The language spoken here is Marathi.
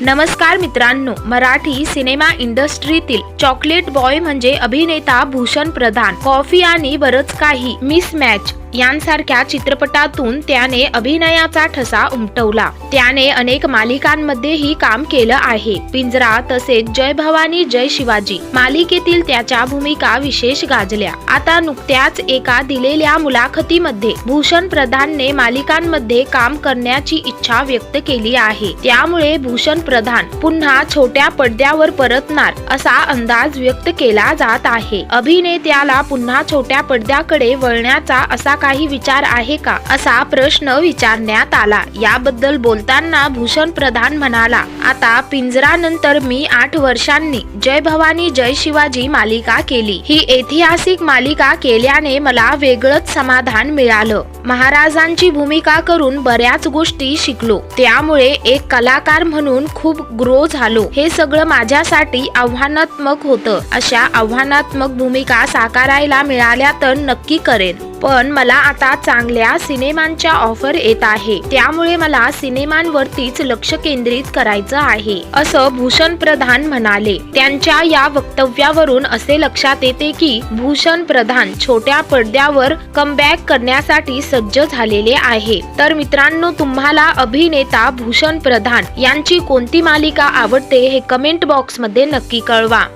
नमस्कार मित्रांनो मराठी सिनेमा इंडस्ट्रीतील चॉकलेट बॉय म्हणजे अभिनेता भूषण प्रधान कॉफी आणि बरच काही मिस मॅच यांसारख्या चित्रपटातून त्याने अभिनयाचा ठसा उमटवला. त्याने अनेक मालिकांमध्येही काम केलं आहे. पिंजरा तसेच जय भवानी जय शिवाजी मालिकेतील त्याच्या भूमिका विशेष गाजल्या. आता नुकत्याच एका दिलेल्या मुलाखतीमध्ये भूषण प्रधानने मालिकांमध्ये काम करण्याची इच्छा व्यक्त केली आहे. त्यामुळे भूषण प्रधान पुन्हा छोट्या पडद्यावर परतणार असा अंदाज व्यक्त केला जात आहे. अभिनेत्याला पुन्हा छोट्या पडद्याकडे वळण्याचा असा काही विचार आहे का? असा प्रश्न विचारण्यात आला. याबद्दल बोलताना भूषण प्रधान म्हणाला आता पिंजरानंतर मी आठ वर्षांनी जय भवानी जय शिवाजी मालिका केली. ही ऐतिहासिक मालिका केल्याने मला वेगळंच समाधान मिळालं. महाराजांची भूमिका करून बऱ्याच गोष्टी शिकलो. त्यामुळे एक कलाकार म्हणून खूप ग्रो झालो. हे सगळं माझ्यासाठी आव्हानात्मक होतं. अशा आव्हानात्मक भूमिका साकारायला मिळाल्या तर नक्की करेन. पण मला आता चांगल्या सिनेमांच्या ऑफर येत आहे. त्यामुळे मला सिनेमांवरतीच लक्ष केंद्रित करायचं आहे असं भूषण प्रधान म्हणाले. त्यांच्या या वक्तव्यावरून असे लक्षात येते की भूषण प्रधान छोट्या पडद्यावर कमबॅक करण्यासाठी सज्ज झालेले आहे. तर मित्रांनो तुम्हाला अभिनेता भूषण प्रधान यांची कोणती मालिका आवडते हे कमेंट बॉक्समध्ये नक्की कळवा.